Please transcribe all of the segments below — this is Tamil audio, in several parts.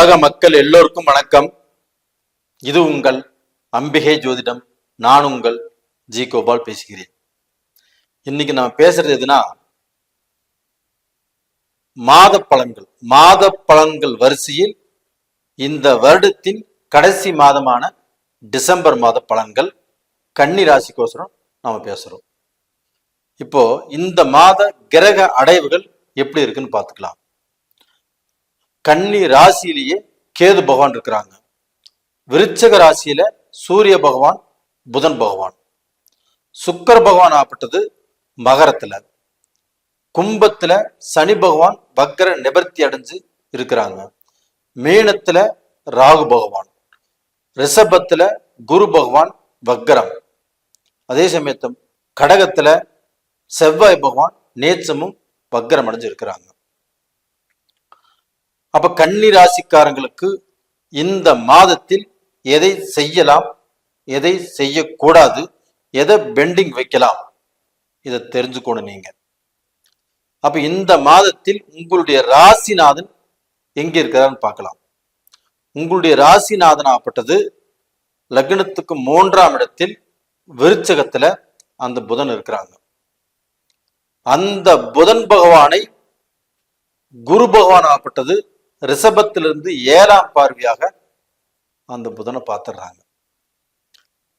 உலக மக்கள் எல்லோருக்கும் வணக்கம். இது உங்கள் அம்பிகை ஜோதிடம். நான் உங்கள் ஜி கோபால் பேசுகிறேன். இன்னைக்கு நம்ம பேசுறது எதுனா மாத பலன்கள். மாத பலன்கள் வரிசையில் இந்த வருடத்தின் கடைசி மாதமான டிசம்பர் மாத பலன்கள் கன்னி ராசிக்கோசரம் நாம பேசுறோம். இப்போ இந்த மாத கிரக அடைவுகள் எப்படி இருக்குன்னு பார்த்துக்கலாம். கன்னி ராசியிலேயே கேது பகவான் இருக்கிறாங்க. விருச்சக ராசியில சூரிய பகவான் புதன் பகவான். சுக்கர பகவான் ஆப்பட்டது மகரத்துல. கும்பத்துல சனி பகவான் வக்கர நிபர்த்தி அடைஞ்சு இருக்கிறாங்க. மீனத்துல ராகு பகவான். ரிஷபத்துல குரு பகவான் வக்கரம் அதே சமயத்தம் கடகத்துல செவ்வாய் பகவான் நேச்சமும் வக்கரம் அடைஞ்சு இருக்கிறாங்க அப்ப கன்னி ராசிக்காரங்களுக்கு இந்த மாதத்தில் எதை செய்யலாம் எதை செய்யக்கூடாது எதை பெண்டிங் வைக்கலாம் இதை தெரிஞ்சுக்கணும் நீங்க. அப்ப இந்த மாதத்தில் உங்களுடைய ராசிநாதன் எங்க இருக்கிறான்னு பார்க்கலாம். உங்களுடைய ராசிநாதன் ஆப்பட்டது லக்னத்துக்கு மூன்றாம் இடத்தில் விருச்சகத்துல அந்த புதன் இருக்கிறாங்க. அந்த புதன் பகவானை குரு பகவான் ஆப்பட்டது ரிஷபத்திலிருந்து ஏழாம் பார்வையாக அந்த புதனை பார்த்துடுறாங்க.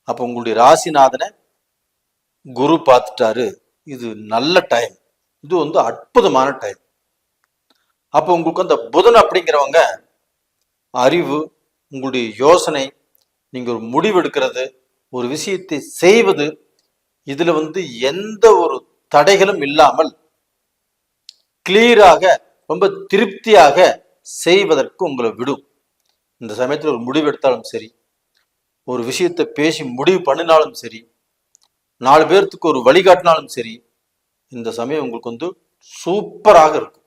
அப்போ உங்களுடைய ராசிநாதனை குரு பார்த்துட்டாரு. இது நல்ல டைம் இது வந்து அற்புதமான டைம் அப்போ உங்களுக்கு அந்த புதன் அப்படிங்கிறவங்க அறிவு உங்களுடைய யோசனை நீங்கள் ஒரு முடிவெடுக்கிறது ஒரு விஷயத்தை செய்வது இதுல வந்து எந்த ஒரு தடைகளும் இல்லாமல் கிளியராக ரொம்ப திருப்தியாக செய்வதற்கு உங்களை விடும். இந்த சமயத்தில் ஒரு முடிவு எடுத்தாலும் சரி ஒரு விஷயத்தை பேசி முடிவு பண்ணினாலும் சரி நாலு பேர்த்துக்கு ஒரு வழிகாட்டினாலும் சரி இந்த சமயம் உங்களுக்கு வந்து சூப்பராக இருக்கும்.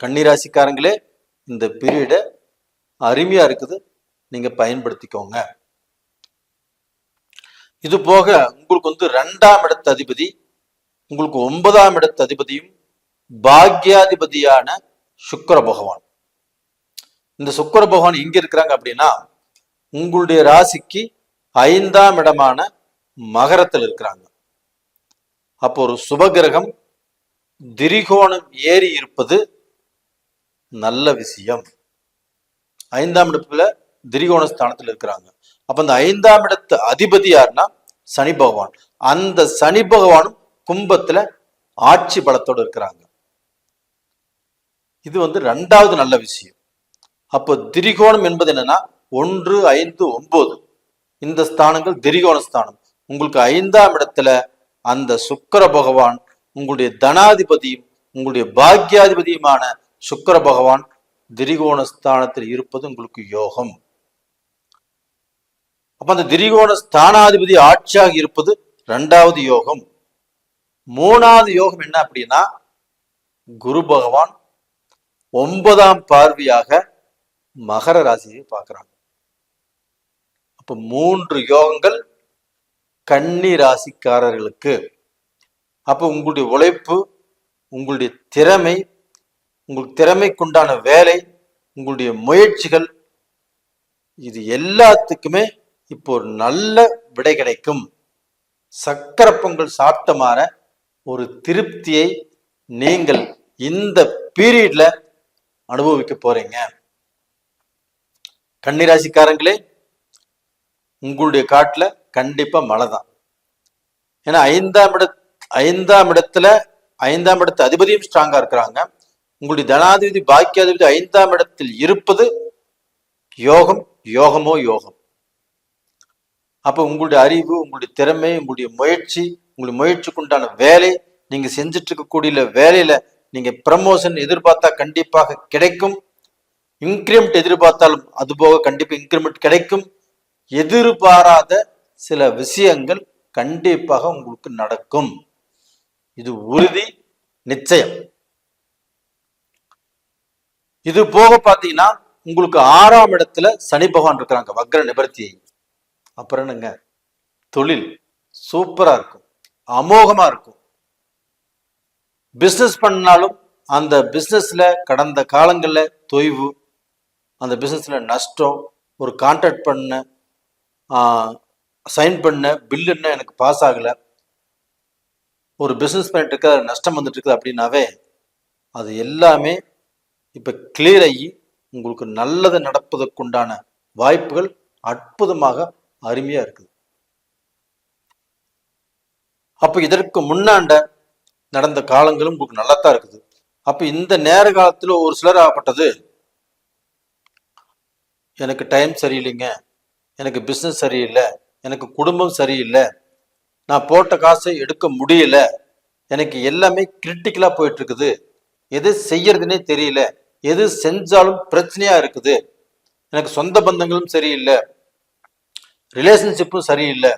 கன்னிராசிக்காரங்களே இந்த பீரியடை அருமையா இருக்குது. நீங்க பயன்படுத்திக்கோங்க. இது போக உங்களுக்கு வந்து ரெண்டாம் இடத்த அதிபதி உங்களுக்கு ஒன்பதாம் இடத்த அதிபதியும் பாக்யாதிபதியான சுக்கர பகவான். இந்த சுக்கர பகவான் எங்க இருக்கிறாங்க அப்படின்னா உங்களுடைய ராசிக்கு ஐந்தாம் இடமான மகரத்தில் இருக்கிறாங்க. அப்போ ஒரு சுபகிரகம் திரிகோணம் ஏறி இருப்பது நல்ல விஷயம். ஐந்தாம் இடத்துல திரிகோண ஸ்தானத்தில் இருக்கிறாங்க. அப்ப அந்த ஐந்தாம் இடத்து அதிபதி யாருன்னா சனி பகவான். அந்த சனி பகவானும் கும்பத்துல ஆட்சி பலத்தோடு இருக்கிறாங்க. இது வந்து ரெண்டாவது நல்ல விஷயம். அப்போ திரிகோணம் என்பது என்னன்னா ஒன்று ஐந்து ஒன்பது. இந்த ஸ்தானங்கள் திரிகோண ஸ்தானம். உங்களுக்கு ஐந்தாம் இடத்துல அந்த சுக்கர பகவான் உங்களுடைய தனாதிபதியும் உங்களுடைய பாக்யாதிபதியுமான சுக்கர பகவான் திரிகோண ஸ்தானத்தில் இருப்பது உங்களுக்கு யோகம். அப்ப அந்த திரிகோண ஸ்தானாதிபதி ஆட்சியாக இருப்பது ரெண்டாவது யோகம். மூணாவது யோகம் என்ன அப்படின்னா குரு பகவான் ஒன்பதாம் பார்வையாக மகர ராசியை பார்க்கிறாங்க. அப்ப மூன்று யோகங்கள் கன்னி ராசிக்காரர்களுக்கு. அப்ப உங்களுடைய உழைப்பு உங்களுடைய திறமை உங்களுக்கு திறமைக்குண்டான வேலை உங்களுடைய முயற்சிகள் இது எல்லாத்துக்குமே இப்போ ஒரு நல்ல விடை கிடைக்கும். சக்கர பொங்கல் சாப்பிட்ட மாற ஒரு திருப்தியை நீங்கள் இந்த பீரியட்ல அனுபவிக்க போறீங்க. கன்னிராசிக்காரங்களே உங்களுடைய காட்டுல கண்டிப்பா மழை தான். ஏன்னா ஐந்தாம் இட ஐந்தாம் இடத்துல ஐந்தாம் இடத்து அதிபதியும் ஸ்ட்ராங்கா இருக்கிறாங்க. உங்களுடைய தனாதிபதி பாக்கியாதிபதி ஐந்தாம் இடத்தில் இருப்பது யோகம் யோகமோ யோகம். அப்போ உங்களுடைய அறிவு உங்களுடைய திறமை உங்களுடைய முயற்சி உங்களுடைய முயற்சிக்குண்டான வேலை நீங்க செஞ்சுட்டு இருக்கக்கூடிய வேலையில நீங்க ப்ரமோஷன் எதிர்பார்த்தா கண்டிப்பாக கிடைக்கும். இன்க்ரிமெண்ட் எதிர்பார்த்தாலும் அது போக இன்க்ரிமெண்ட் கிடைக்கும். எதிர்பாராத சில விஷயங்கள் கண்டிப்பாக உங்களுக்கு நடக்கும். இது உறுதி நிச்சயம். இது போக பார்த்தீங்கன்னா உங்களுக்கு ஆறாம் இடத்துல சனி பகவான் இருக்கிறாங்க வக்ர நிபர்த்தி அப்புறம் என்னங்க? தொழில். சூப்பரா இருக்கும். அமோகமா இருக்கும். பிஸ்னஸ் பண்ணாலும் அந்த பிஸ்னஸில் கடந்த காலங்களில் தொய்வு அந்த பிஸ்னஸில் நஷ்டம் ஒரு கான்ட்ராக்ட் பண்ண சைன் பண்ண பில் என்ன எனக்கு பாஸ் ஆகலை. ஒரு பிஸ்னஸ் பண்ணிட்டு இருக்க நஷ்டம் வந்துட்டு இருக்குது அப்படின்னாவே அது எல்லாமே இப்போ கிளியர் ஆகி உங்களுக்கு நல்லது நடப்பதற்குண்டான வாய்ப்புகள் அற்புதமாக அருமையாக இருக்குது. அப்போ இதற்கு முன்னாண்ட நடந்த காலங்களும் உங்களுக்கு நல்லா தான் இருக்குது. அப்போ இந்த நேர காலத்துல ஒரு சிலர் ஆகப்பட்டது. எனக்கு டைம் சரியில்லைங்க. எனக்கு பிஸ்னஸ் சரியில்லை. எனக்கு குடும்பம் சரியில்லை. நான் போட்ட காசை எடுக்க முடியல. எனக்கு எல்லாமே கிரிட்டிக்கலா போயிட்டு இருக்குது எது செய்யறதுனே தெரியல. எது செஞ்சாலும் பிரச்சனையா இருக்குது. எனக்கு சொந்த பந்தங்களும் சரியில்லை. ரிலேஷன்ஷிப்பும் சரியில்லை.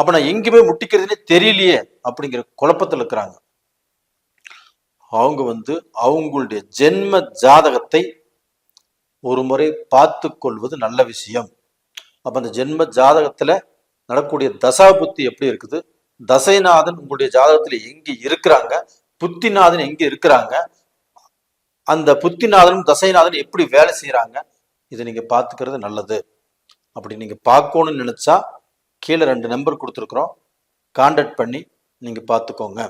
அப்ப நான் எங்கேயுமே போய் முட்டிக்கிறதுனே தெரியலையே அப்படிங்கிற குழப்பத்தில் இருக்கிறாங்க. அவங்க வந்து அவங்களுடைய ஜென்ம ஜாதகத்தை ஒரு முறை பார்த்து கொள்வது நல்ல விஷயம். அப்ப அந்த ஜென்ம ஜாதகத்துல நடக்கூடிய தசா புத்தி எப்படி இருக்குது? தசைநாதன் உங்களுடைய ஜாதகத்துல எங்கே இருக்கிறாங்க? புத்திநாதன் எங்கே இருக்கிறாங்க? அந்த புத்திநாதனும் தசைநாதன் எப்படி வேலை செய்கிறாங்க இதை நீங்கள் பார்த்துக்கிறது நல்லது. அப்படி நீங்கள் பார்க்கணும்னு நினச்சா கீழே ரெண்டு நம்பர் கொடுத்துருக்குறோம். கான்டாக்ட் பண்ணி நீங்க பார்த்துக்கோங்க.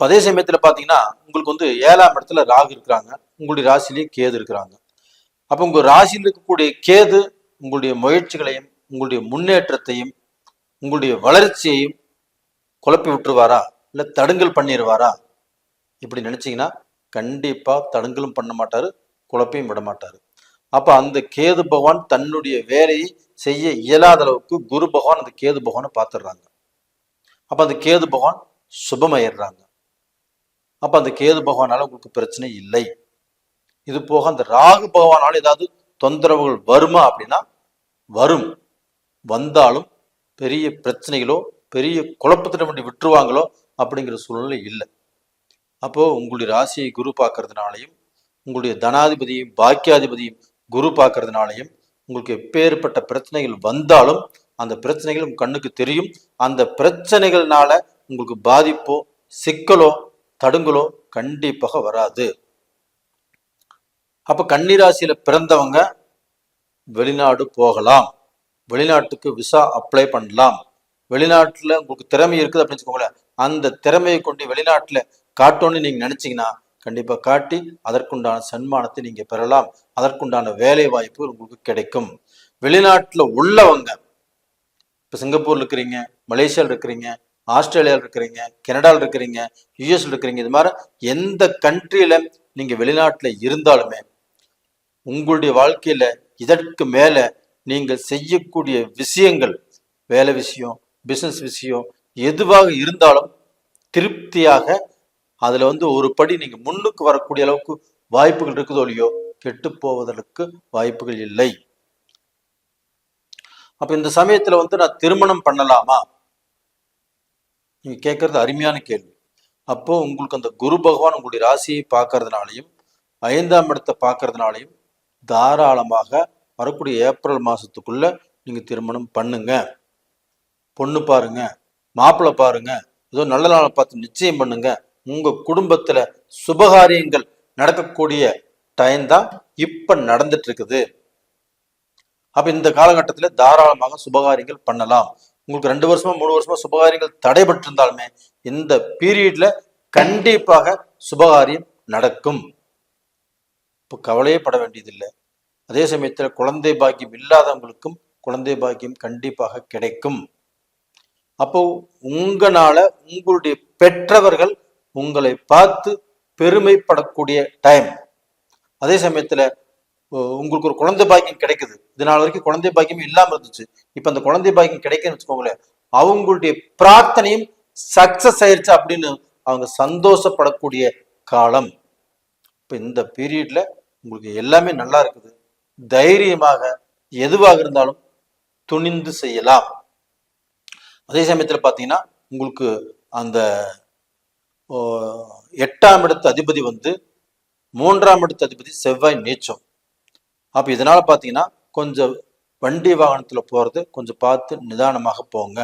அதே சமயத்துல பாத்தீங்கன்னா உங்களுக்கு வந்து ஏழாம் இடத்துல ராகு இருக்கிறாங்க. உங்களுடைய ராசிலேயே கேது இருக்கிறாங்க. அப்போ உங்க ராசியில் இருக்கக்கூடிய கேது உங்களுடைய முயற்சிகளையும் உங்களுடைய முன்னேற்றத்தையும் உங்களுடைய வளர்ச்சியையும் குழப்பி விட்டுருவாரா? இல்ல தடுங்கல் பண்ணிடுவாரா இப்படி நினைச்சீங்கன்னா கண்டிப்பா தடுங்கலும் பண்ண மாட்டாரு குழப்பையும் விட மாட்டாரு. அப்ப அந்த கேது பகவான் தன்னுடைய வேலையை செய்ய இயலாத அளவுக்கு குரு பகவான் அந்த கேது பகவானை பார்த்துடுறாங்க. அப்போ அந்த கேது பகவான் சுபமாயிடுறாங்க. அப்போ அந்த கேது பகவானால உங்களுக்கு பிரச்சனை இல்லை. இது போக அந்த ராகு பகவானால் ஏதாவது தொந்தரவுகள் வருமா அப்படின்னா வரும். வந்தாலும் பெரிய பிரச்சனைகளோ பெரிய குழப்பத்திட்ட வேண்டி விட்டுருவாங்களோ அப்படிங்கிற சூழ்நிலை இல்லை. அப்போது உங்களுடைய ராசியை குரு பார்க்கறதுனாலையும் உங்களுடைய தனாதிபதியும் பாக்கியாதிபதியும் குரு பார்க்கறதுனாலையும் உங்களுக்கு எப்பேற்பட்ட பிரச்சனைகள் வந்தாலும் அந்த பிரச்சனைகள் உங்க கண்ணுக்கு தெரியும். அந்த பிரச்சனைகள்னால உங்களுக்கு பாதிப்போ சிக்கலோ தடுங்கலோ கண்டிப்பாக வராது. அப்ப கன்னிராசியில பிறந்தவங்க வெளிநாடு போகலாம். வெளிநாட்டுக்கு விசா அப்ளை பண்ணலாம். வெளிநாட்டுல உங்களுக்கு திறமை இருக்குது அப்படின்னு வச்சுக்கோங்களேன். அந்த திறமையை கொண்டு வெளிநாட்டுல காட்டணும்னு நீங்க நினைச்சீங்கன்னா கண்டிப்பாக காட்டி அதற்குண்டான சன்மானத்தை நீங்கள் பெறலாம். அதற்குண்டான வேலை வாய்ப்பு உங்களுக்கு கிடைக்கும். வெளிநாட்டில் உள்ளவங்க இப்போ சிங்கப்பூர்ல இருக்கிறீங்க மலேசியால இருக்கிறீங்க ஆஸ்திரேலியாவில் இருக்கிறீங்க கனடாவில் இருக்கிறீங்க யூஎஸ்ல இருக்கிறீங்க இது மாதிரி எந்த கண்ட்ரியில நீங்கள் வெளிநாட்டில் இருந்தாலுமே உங்களுடைய வாழ்க்கையில இதற்கு மேல நீங்கள் செய்யக்கூடிய விஷயங்கள் வேலை விஷயம் பிஸ்னஸ் விஷயம் எதுவாக இருந்தாலும் திருப்தியாக அதுல வந்து ஒரு படி நீங்க முன்னுக்கு வரக்கூடிய அளவுக்கு வாய்ப்புகள் இருக்குதோ இல்லையோ கெட்டு போவதற்கு வாய்ப்புகள் இல்லை. அப்ப இந்த சமயத்துல வந்து நான் திருமணம் பண்ணலாமா? நீங்க கேட்கறது அருமையான கேள்வி. அப்போ உங்களுக்கு அந்த குரு பகவான் உங்களுடைய ராசியை பார்க்கறதுனாலையும் ஐந்தாம் இடத்தை பார்க்கறதுனாலையும் தாராளமாக வரக்கூடிய ஏப்ரல் மாசத்துக்குள்ள நீங்க திருமணம் பண்ணுங்க. பொண்ணு பாருங்க மாப்பிள்ளை பாருங்க ஏதோ நல்ல நாளை பார்த்து நிச்சயம் பண்ணுங்க. உங்க குடும்பத்துல சுபகாரியங்கள் நடக்கக்கூடிய டைம் தான் இப்ப நடந்துட்டு இருக்குது அப்ப இந்த காலகட்டத்துல தாராளமாக சுபகாரியங்கள் பண்ணலாம். உங்களுக்கு ரெண்டு வருஷமா மூணு வருஷமா சுபகாரியங்கள் தடைபட்டிருந்தாலுமே இந்த பீரியட்ல கண்டிப்பாக சுபகாரியம் நடக்கும். இப்போ கவலையே பட வேண்டியதில்லை. அதே சமயத்துல குழந்தை பாக்கியம் இல்லாதவங்களுக்கும் குழந்தை பாக்கியம் கண்டிப்பாக கிடைக்கும். அப்போ உங்களால உங்களுடைய பெற்றவர்கள் உங்களை பார்த்து பெருமைப்படக்கூடிய டைம் அதே சமயத்துல உங்களுக்கு ஒரு குழந்தை பாக்கியம் கிடைக்குது. இது நாள் வரைக்கும் குழந்தை பாக்கியம் இல்லாம இருந்துச்சு. இப்ப அந்த குழந்தை பாக்கியம் கிடைக்குன்னு வச்சுக்கோங்களேன் அவங்களுடைய பிரார்த்தனையும் சக்சஸ் ஆயிடுச்சு அப்படின்னு அவங்க சந்தோஷப்படக்கூடிய காலம். இப்ப இந்த பீரியட்ல உங்களுக்கு எல்லாமே நல்லா இருக்குது. தைரியமாக எதுவாக இருந்தாலும் துணிந்து செய்யலாம். அதே சமயத்துல பாத்தீங்கன்னா உங்களுக்கு அந்த எட்டாம் இடத்து அதிபதி வந்து மூன்றாம் இடத்து அதிபதி செவ்வாய் நீச்சம். அப்போ இதனால் பார்த்தீங்கன்னா கொஞ்சம் வண்டி வாகனத்தில் போகிறது கொஞ்சம் பார்த்து நிதானமாக போங்க.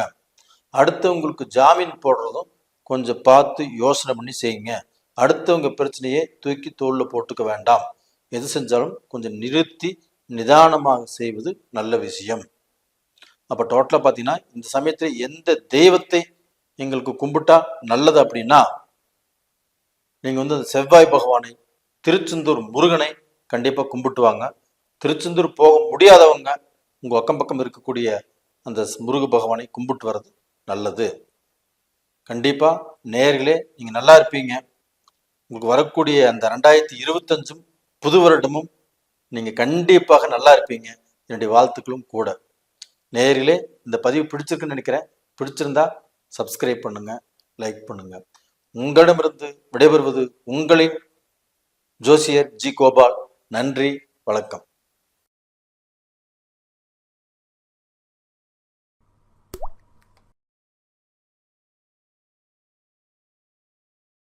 அடுத்தவங்களுக்கு ஜாமீன் போடுறதும் கொஞ்சம் பார்த்து யோசனை பண்ணி செய்யுங்க. அடுத்தவங்க பிரச்சனையை தூக்கி தோளில் போட்டுக்க வேண்டாம். எது செஞ்சாலும் கொஞ்சம் நிறுத்தி நிதானமாக செய்வது நல்ல விஷயம். அப்போ டோட்டலாக பார்த்தீங்கன்னா இந்த சமயத்தில் எந்த தெய்வத்தை எங்களுக்கு கும்பிட்டா நல்லது அப்படின்னா நீங்கள் வந்து அந்த செவ்வாய் பகவானை திருச்செந்தூர் முருகனை கண்டிப்பாக கும்பிட்டு வாங்க திருச்செந்தூர் போக முடியாதவங்க உங்கள் அக்கம் பக்கம் இருக்கக்கூடிய அந்த முருக பகவானை கும்பிட்டு வர்றது நல்லது. கண்டிப்பாக நேர்களே நீங்கள் நல்லா இருப்பீங்க. உங்களுக்கு வரக்கூடிய அந்த ரெண்டாயிரத்தி இருபத்தஞ்சும் புது வருடமும் நீங்கள் கண்டிப்பாக நல்லா இருப்பீங்க. என்னுடைய வாழ்த்துக்களும் கூட. நேரிலே இந்த பதிவு பிடிச்சிருக்குன்னு நினைக்கிறேன். பிடிச்சிருந்தா சப்ஸ்கிரைப் பண்ணுங்கள் லைக் பண்ணுங்கள் உங்களிடமிருந்து விடைபெறுவது உங்களின் ஜோசியர் ஜி கோபால். நன்றி வணக்கம்.